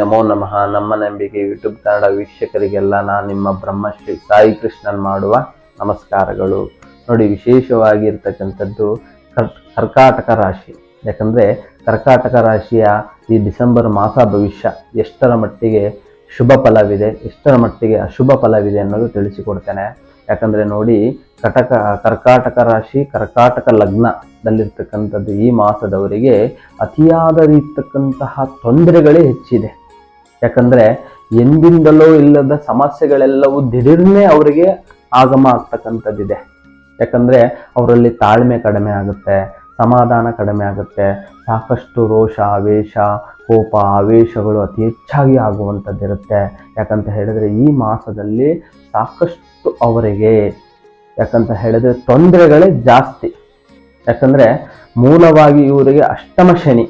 ನಮೋ ನಮಃ. ನಮ್ಮ ನಂಬಿಕೆ ಯೂಟ್ಯೂಬ್ ಕನ್ನಡ ವೀಕ್ಷಕರಿಗೆಲ್ಲ ನಾನು ನಿಮ್ಮ ಬ್ರಹ್ಮಶ್ರೀ ಸಾಯಿ ಕೃಷ್ಣನ್ ಮಾಡುವ ನಮಸ್ಕಾರಗಳು. ನೋಡಿ ವಿಶೇಷವಾಗಿ ಇರ್ತಕ್ಕಂಥದ್ದು ಕರ್ಕಾಟಕ ರಾಶಿ. ಯಾಕಂದ್ರೆ ಕರ್ಕಾಟಕ ರಾಶಿಯ ಈ ಡಿಸೆಂಬರ್ ಮಾಸ ಭವಿಷ್ಯ ಎಷ್ಟರ ಮಟ್ಟಿಗೆ ಶುಭ ಫಲವಿದೆ, ಎಷ್ಟರ ಮಟ್ಟಿಗೆ ಅಶುಭ ಫಲವಿದೆ ಅನ್ನೋದು ತಿಳಿಸಿಕೊಡ್ತೇನೆ. ಯಾಕಂದ್ರೆ ನೋಡಿ, ಕಟಕ, ಕರ್ಕಾಟಕ ರಾಶಿ, ಕರ್ಕಾಟಕ ಲಗ್ನದಲ್ಲಿರ್ತಕ್ಕಂಥದ್ದು ಈ ಮಾಸದವರಿಗೆ ಅತಿಯಾದ ರೀತಕ್ಕಂತಹ ತೊಂದರೆಗಳೇ ಹೆಚ್ಚಿದೆ. ಯಾಕಂದ್ರೆ ಎಂದಿಂದಲೋ ಇಲ್ಲದ ಸಮಸ್ಯೆಗಳೆಲ್ಲವೂ ದಿಢೀರ್ನೆ ಅವರಿಗೆ ಆಗಮ ಆಗ್ತಕ್ಕಂಥದ್ದಿದೆ. ಯಾಕಂದ್ರೆ ಅವರಲ್ಲಿ ತಾಳ್ಮೆ ಕಡಿಮೆ ಆಗುತ್ತೆ, ಸಮಾಧಾನ ಕಡಿಮೆ ಆಗುತ್ತೆ, ಸಾಕಷ್ಟು ರೋಷ, ಆವೇಶ, ಕೋಪ, ಆವೇಶಗಳು ಅತಿ ಹೆಚ್ಚಾಗಿ ಆಗುವಂಥದ್ದಿರುತ್ತೆ. ಯಾಕಂತ ಹೇಳಿದ್ರೆ ಈ ಮಾಸದಲ್ಲಿ ಸಾಕಷ್ಟು ಅವರಿಗೆ, ಯಾಕಂತ ಹೇಳಿದ್ರೆ ತೊಂದರೆಗಳೇ ಜಾಸ್ತಿ. ಯಾಕಂದ್ರೆ ಮೂಲವಾಗಿ ಇವರಿಗೆ ಅಷ್ಟಮ ಶನಿ.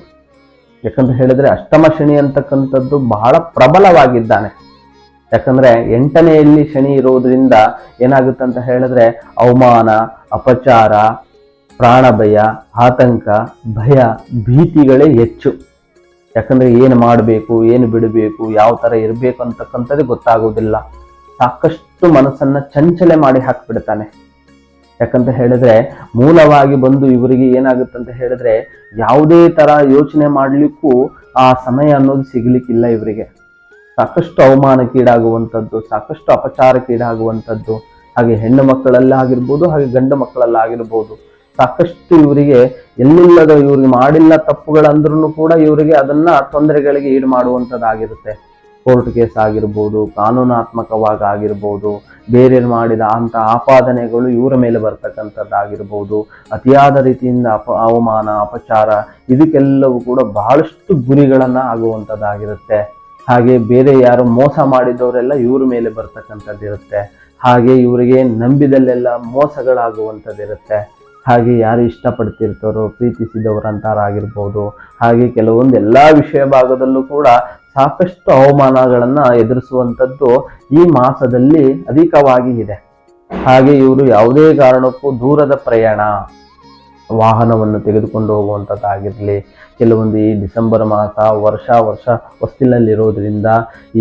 ಯಾಕಂತ ಹೇಳಿದ್ರೆ ಅಷ್ಟಮ ಶನಿ ಅಂತಕ್ಕಂಥದ್ದು ಬಹಳ ಪ್ರಬಲವಾಗಿದ್ದಾನೆ. ಯಾಕಂದ್ರೆ ಎಂಟನೆಯಲ್ಲಿ ಶನಿ ಇರುವುದರಿಂದ ಏನಾಗುತ್ತೆ ಅಂತ ಹೇಳಿದ್ರೆ ಅವಮಾನ, ಅಪಚಾರ ಪ್ರಾಣ ಭಯ ಆತಂಕ, ಭಯ, ಭೀತಿಗಳೇ ಹೆಚ್ಚು. ಯಾಕಂದ್ರೆ ಏನು ಮಾಡಬೇಕು, ಏನು ಬಿಡಬೇಕು, ಯಾವ ತರ ಇರಬೇಕು ಅಂತಕ್ಕಂಥದ್ದು ಗೊತ್ತಾಗೋದಿಲ್ಲ ಸಾಕಷ್ಟು ಮನಸ್ಸನ್ನ ಚಂಚಲೆ ಮಾಡಿ ಹಾಕ್ಬಿಡ್ತಾನೆ. ಯಾಕಂತ ಹೇಳಿದ್ರೆ ಮೂಲವಾಗಿ ಬಂದು ಇವರಿಗೆ ಏನಾಗುತ್ತೆ ಅಂತ ಹೇಳಿದ್ರೆ ಯಾವುದೇ ತರ ಯೋಚನೆ ಮಾಡ್ಲಿಕ್ಕೂ ಆ ಸಮಯ ಅನ್ನೋದು ಸಿಗ್ಲಿಕ್ಕಿಲ್ಲ ಇವರಿಗೆ. ಸಾಕಷ್ಟು ಅವಮಾನಕ್ಕೀಡಾಗುವಂಥದ್ದು ಸಾಕಷ್ಟು ಅಪಚಾರಕ್ಕೀಡಾಗುವಂಥದ್ದು ಹಾಗೆ ಹೆಣ್ಣು ಮಕ್ಕಳಲ್ಲಾಗಿರ್ಬೋದು ಹಾಗೆ ಗಂಡು ಮಕ್ಕಳಲ್ಲಾಗಿರ್ಬೋದು ಸಾಕಷ್ಟು ಇವರಿಗೆ ಎಲ್ಲಿಲ್ಲದ ಇವ್ರಿಗೆ ಮಾಡಿಲ್ಲ ತಪ್ಪುಗಳಂದ್ರೂ ಕೂಡ ಇವರಿಗೆ ಅದನ್ನ ತೊಂದರೆಗಳಿಗೆ ಈಡು ಮಾಡುವಂಥದ್ದಾಗಿರುತ್ತೆ ಕೋರ್ಟ್ ಕೇಸ್ ಆಗಿರ್ಬೋದು, ಕಾನೂನಾತ್ಮಕವಾಗಿ ಆಗಿರ್ಬೋದು ಬೇರೆ ಮಾಡಿದ ಅಂಥ ಆಪಾದನೆಗಳು ಇವರ ಮೇಲೆ ಬರ್ತಕ್ಕಂಥದ್ದಾಗಿರ್ಬೋದು. ಅತಿಯಾದ ರೀತಿಯಿಂದ ಅಪ, ಅವಮಾನ, ಅಪಚಾರ, ಇದಕ್ಕೆಲ್ಲವೂ ಕೂಡ ಬಹಳಷ್ಟು ಗುರಿಗಳನ್ನು ಆಗುವಂಥದ್ದಾಗಿರುತ್ತೆ. ಹಾಗೆ ಬೇರೆ ಯಾರು ಮೋಸ ಮಾಡಿದವರೆಲ್ಲ ಇವ್ರ ಮೇಲೆ ಬರ್ತಕ್ಕಂಥದ್ದಿರುತ್ತೆ. ಹಾಗೆ ಇವರಿಗೆ ನಂಬಿದಲ್ಲೆಲ್ಲ ಮೋಸಗಳಾಗುವಂಥದ್ದಿರುತ್ತೆ. ಹಾಗೆ ಯಾರು ಇಷ್ಟಪಡ್ತಿರ್ತಾರೋ, ಪ್ರೀತಿಸಿದವರಂತಾರಾಗಿರ್ಬೋದು. ಹಾಗೆ ಕೆಲವೊಂದು ಎಲ್ಲ ವಿಷಯ ಭಾಗದಲ್ಲೂ ಕೂಡ ಸಾಕಷ್ಟು ಅವಮಾನಗಳನ್ನು ಎದುರಿಸುವಂಥದ್ದು ಈ ಮಾಸದಲ್ಲಿ ಅಧಿಕವಾಗಿ ಇದೆ. ಹಾಗೆ ಇವರು ಯಾವುದೇ ಕಾರಣಕ್ಕೂ ದೂರದ ಪ್ರಯಾಣ, ವಾಹನವನ್ನು ತೆಗೆದುಕೊಂಡು ಹೋಗುವಂಥದ್ದಾಗಿರಲಿ, ಕೆಲವೊಂದು ಈ ಡಿಸೆಂಬರ್ ಮಾಸ ವರ್ಷ ವರ್ಷ ಹೊಸ್ತಿಲಲ್ಲಿರೋದ್ರಿಂದ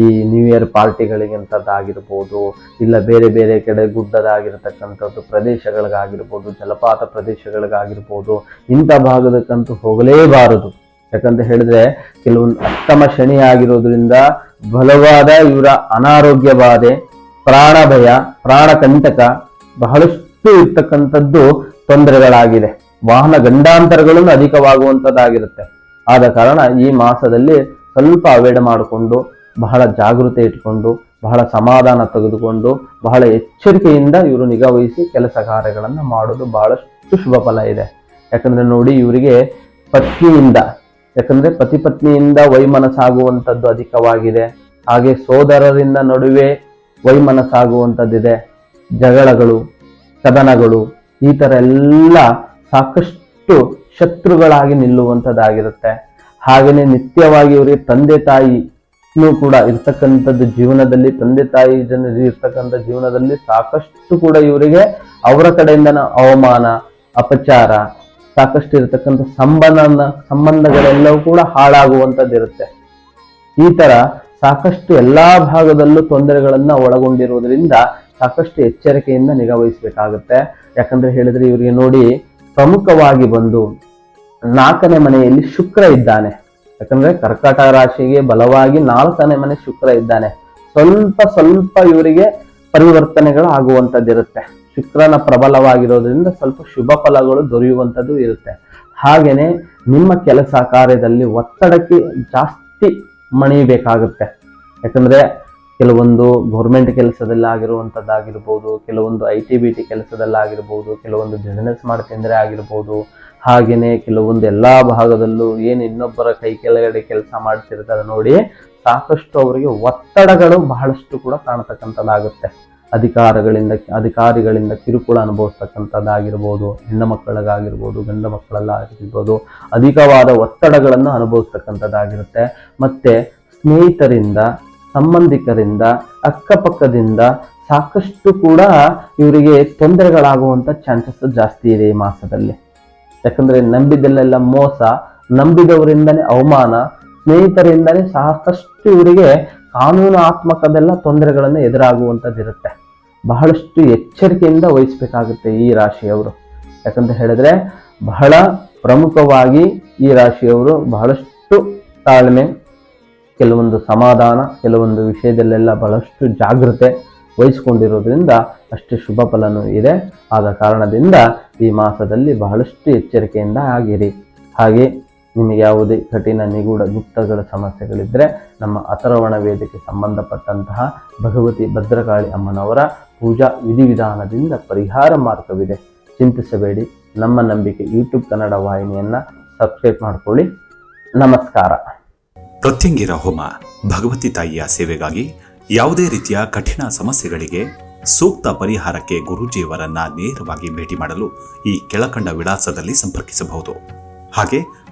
ಈ ನ್ಯೂ ಇಯರ್ ಪಾರ್ಟಿಗಳಿಗಂಥದ್ದಾಗಿರ್ಬೋದು ಇಲ್ಲ ಬೇರೆ ಬೇರೆ ಕಡೆ ಗುಡ್ಡದಾಗಿರ್ತಕ್ಕಂಥದ್ದು ಪ್ರದೇಶಗಳಿಗಾಗಿರ್ಬೋದು, ಜಲಪಾತ ಪ್ರದೇಶಗಳಿಗಾಗಿರ್ಬೋದು, ಇಂಥ ಭಾಗದಕ್ಕಂತೂ ಹೋಗಲೇಬಾರದು. ಯಾಕಂತ ಹೇಳಿದ್ರೆ ಕೆಲವೊಂದು ಅಷ್ಟಮ ಶನಿ ಆಗಿರೋದ್ರಿಂದ ಬಲವಾದ ಇವರ ಅನಾರೋಗ್ಯ ಬಾಧೆ ಪ್ರಾಣ ಭಯ ಪ್ರಾಣ ಕಂಟಕ ಬಹಳಷ್ಟು ಇರ್ತಕ್ಕಂಥದ್ದು ತೊಂದರೆಗಳಾಗಿದೆ. ವಾಹನ ಗಂಡಾಂತರಗಳನ್ನು ಅಧಿಕವಾಗುವಂಥದ್ದಾಗಿರುತ್ತೆ. ಆದ ಕಾರಣ ಈ ಮಾಸದಲ್ಲಿ ಸ್ವಲ್ಪ ಅವೇಡ ಮಾಡಿಕೊಂಡು ಬಹಳ ಜಾಗೃತಿ ಇಟ್ಕೊಂಡು, ಬಹಳ ಸಮಾಧಾನ ತೆಗೆದುಕೊಂಡು, ಬಹಳ ಎಚ್ಚರಿಕೆಯಿಂದ ಇವರು ನಿಗಾವಹಿಸಿ ಕೆಲಸ ಕಾರ್ಯಗಳನ್ನು ಮಾಡೋದು ಬಹಳಷ್ಟು ಶುಭ ಫಲ ಇದೆ. ಯಾಕಂದ್ರೆ ನೋಡಿ ಇವರಿಗೆ ಪತ್ನಿಯಿಂದ ಯಾಕಂದ್ರೆ ಪತಿ ಪತ್ನಿಯಿಂದ ವೈಮನಸ್ಸಾಗುವಂಥದ್ದು ಅಧಿಕವಾಗಿದೆ. ಹಾಗೆ ಸೋದರರಿಂದ ನಡುವೆ ವೈಮನಸ್ಸಾಗುವಂಥದ್ದಿದೆ. ಜಗಳಗಳು ಕದನಗಳು ಈ ಥರ ಎಲ್ಲ ಸಾಕಷ್ಟು ಶತ್ರುಗಳಾಗಿ ನಿಲ್ಲುವಂಥದ್ದಾಗಿರುತ್ತೆ. ಹಾಗೆಯೇ ನಿತ್ಯವಾಗಿ ಇವರಿಗೆ ತಂದೆ ತಾಯಿನೂ ಕೂಡ ಇರ್ತಕ್ಕಂಥದ್ದು ಜೀವನದಲ್ಲಿ, ತಂದೆ ತಾಯಿ ಜನರು ಇರ್ತಕ್ಕಂಥ ಜೀವನದಲ್ಲಿ ಸಾಕಷ್ಟು ಕೂಡ ಇವರಿಗೆ ಅವರ ಕಡೆಯಿಂದ ಅವಮಾನ, ಅಪಚಾರ ಸಾಕಷ್ಟು ಇರತಕ್ಕಂಥ ಸಂಬಂಧ ಸಂಬಂಧಗಳೆಲ್ಲವೂ ಕೂಡ ಹಾಳಾಗುವಂಥದ್ದಿರುತ್ತೆ ಈ ತರ ಸಾಕಷ್ಟು ಎಲ್ಲಾ ಭಾಗದಲ್ಲೂ ತೊಂದರೆಗಳನ್ನ ಒಳಗೊಂಡಿರುವುದರಿಂದ ಸಾಕಷ್ಟು ಎಚ್ಚರಿಕೆಯಿಂದ ನಿಗಾವಹಿಸಬೇಕಾಗುತ್ತೆ ಯಾಕಂದ್ರೆ ಹೇಳಿದ್ರೆ ಇವರಿಗೆ ನೋಡಿ ಪ್ರಮುಖವಾಗಿ ಬಂದು ನಾಲ್ಕನೇ ಮನೆಯಲ್ಲಿ ಶುಕ್ರ ಇದ್ದಾನೆ. ಯಾಕಂದ್ರೆ ಕರ್ಕಟ ರಾಶಿಗೆ ಬಲವಾಗಿ ನಾಲ್ಕನೇ ಮನೆ ಶುಕ್ರ ಇದ್ದಾನೆ. ಸ್ವಲ್ಪ ಸ್ವಲ್ಪ ಇವರಿಗೆ ಪರಿವರ್ತನೆಗಳು ಆಗುವಂತದ್ದಿರುತ್ತೆ ಶುಕ್ರನ ಪ್ರಬಲವಾಗಿರೋದ್ರಿಂದ ಸ್ವಲ್ಪ ಶುಭ ಫಲಗಳು ದೊರೆಯುವಂಥದ್ದು ಇರುತ್ತೆ. ಹಾಗೆಯೇ ನಿಮ್ಮ ಕೆಲಸ ಕಾರ್ಯದಲ್ಲಿ ಒತ್ತಡಕ್ಕೆ ಜಾಸ್ತಿ ಮಣಿಬೇಕಾಗುತ್ತೆ ಯಾಕಂದ್ರೆ ಕೆಲವೊಂದು ಗೌರ್ಮೆಂಟ್ ಕೆಲಸದಲ್ಲಿ ಆಗಿರುವಂಥದ್ದಾಗಿರ್ಬೋದು, ಕೆಲವೊಂದು ಐ ಟಿ ಬಿ ಟಿ ಕೆಲಸದಲ್ಲಾಗಿರ್ಬೋದು ಕೆಲವೊಂದು ಬಿಸ್ನೆಸ್ ಮಾಡ್ತಿದ್ರೆ ಆಗಿರ್ಬೋದು ಹಾಗೆಯೇ ಕೆಲವೊಂದು ಎಲ್ಲಾ ಭಾಗದಲ್ಲೂ ಏನು ಇನ್ನೊಬ್ಬರ ಕೈ ಕೆಳಗಡೆ ಕೆಲಸ ಮಾಡ್ತಿರ್ತಾರೆ ನೋಡಿ, ಸಾಕಷ್ಟು ಅವರಿಗೆ ಒತ್ತಡಗಳು ಬಹಳಷ್ಟು ಕೂಡ ಕಾಣತಕ್ಕಂಥದ್ದಾಗುತ್ತೆ. ಅಧಿಕಾರಗಳಿಂದ, ಅಧಿಕಾರಿಗಳಿಂದ ಕಿರುಕುಳ ಅನುಭವಿಸ್ತಕ್ಕಂಥದ್ದಾಗಿರ್ಬೋದು ಹೆಣ್ಣು ಮಕ್ಕಳಿಗಾಗಿರ್ಬೋದು ಗಂಡು ಮಕ್ಕಳಲ್ಲಾಗಿರ್ಬೋದು ಅಧಿಕವಾದ ಒತ್ತಡಗಳನ್ನು ಅನುಭವಿಸ್ತಕ್ಕಂಥದ್ದಾಗಿರುತ್ತೆ. ಮತ್ತು ಸ್ನೇಹಿತರಿಂದ, ಸಂಬಂಧಿಕರಿಂದ, ಅಕ್ಕಪಕ್ಕದಿಂದ ಸಾಕಷ್ಟು ಕೂಡ ಇವರಿಗೆ ತೊಂದರೆಗಳಾಗುವಂಥ ಚಾನ್ಸಸ್ ಜಾಸ್ತಿ ಇದೆ ಈ ಮಾಸದಲ್ಲಿ. ಯಾಕಂದರೆ ನಂಬಿದಲ್ಲೆಲ್ಲ ಮೋಸ ನಂಬಿದವರಿಂದನೇ ಅವಮಾನ, ಸ್ನೇಹಿತರಿಂದಲೇ ಸಾಕಷ್ಟು ಇವರಿಗೆ ಕಾನೂನಾತ್ಮಕದೆಲ್ಲ ತೊಂದರೆಗಳನ್ನು ಎದುರಾಗುವಂಥದ್ದಿರುತ್ತೆ. ಬಹಳಷ್ಟು ಎಚ್ಚರಿಕೆಯಿಂದ ವಹಿಸಬೇಕಾಗುತ್ತೆ ಈ ರಾಶಿಯವರು. ಯಾಕಂತ ಹೇಳಿದ್ರೆ, ಬಹಳ ಪ್ರಮುಖವಾಗಿ ಈ ರಾಶಿಯವರು ಬಹಳಷ್ಟು ತಾಳ್ಮೆ, ಕೆಲವೊಂದು ಸಮಾಧಾನ, ಕೆಲವೊಂದು ವಿಷಯದಲ್ಲೆಲ್ಲ ಬಹಳಷ್ಟು ಜಾಗೃತೆ ವಹಿಸಿಕೊಂಡಿರೋದ್ರಿಂದ ಅಷ್ಟು ಶುಭ ಫಲನೂ ಇದೆ. ಆದ ಕಾರಣದಿಂದ ಈ ಮಾಸದಲ್ಲಿ ಬಹಳಷ್ಟು ಎಚ್ಚರಿಕೆಯಿಂದ ಆಗಿರಿ. ಹಾಗೆ ನಿಮಗೆ ಯಾವುದೇ ಕಠಿಣ, ನಿಗೂಢ, ಗುಪ್ತಗಳ ಸಮಸ್ಯೆಗಳಿದ್ದರೆ ನಮ್ಮ ಅಥರ್ವಣ ವೇದಕ್ಕೆ ಸಂಬಂಧಪಟ್ಟಂತಹ ಭಗವತಿ ಭದ್ರಕಾಳಿ ಅಮ್ಮನವರ ಪೂಜಾ ವಿಧಿವಿಧಾನದಿಂದ ಪರಿಹಾರ ಮಾರ್ಗವಿದೆ. ಚಿಂತಿಸಬೇಡಿ, ನಮ್ಮ ನಂಬಿಕೆ ಯೂಟ್ಯೂಬ್ ಕನ್ನಡ ವಾಹಿನಿಯನ್ನು ಸಬ್ಸ್ಕ್ರೈಬ್ ಮಾಡ್ಕೊಳ್ಳಿ. ನಮಸ್ಕಾರ. ಪ್ರತ್ಯಂಗಿರ ಹೋಮ, ಭಗವತಿ ತಾಯಿಯ ಸೇವೆಗಾಗಿ ಯಾವುದೇ ರೀತಿಯ ಕಠಿಣ ಸಮಸ್ಯೆಗಳಿಗೆ ಸೂಕ್ತ ಪರಿಹಾರಕ್ಕೆ ಗುರುಜಿಯವರನ್ನ ನೇರವಾಗಿ ಭೇಟಿ ಮಾಡಲು ಈ ಕೆಳಕಂಡ ವಿಳಾಸದಲ್ಲಿ ಸಂಪರ್ಕಿಸಬಹುದು. ಹಾಗೆ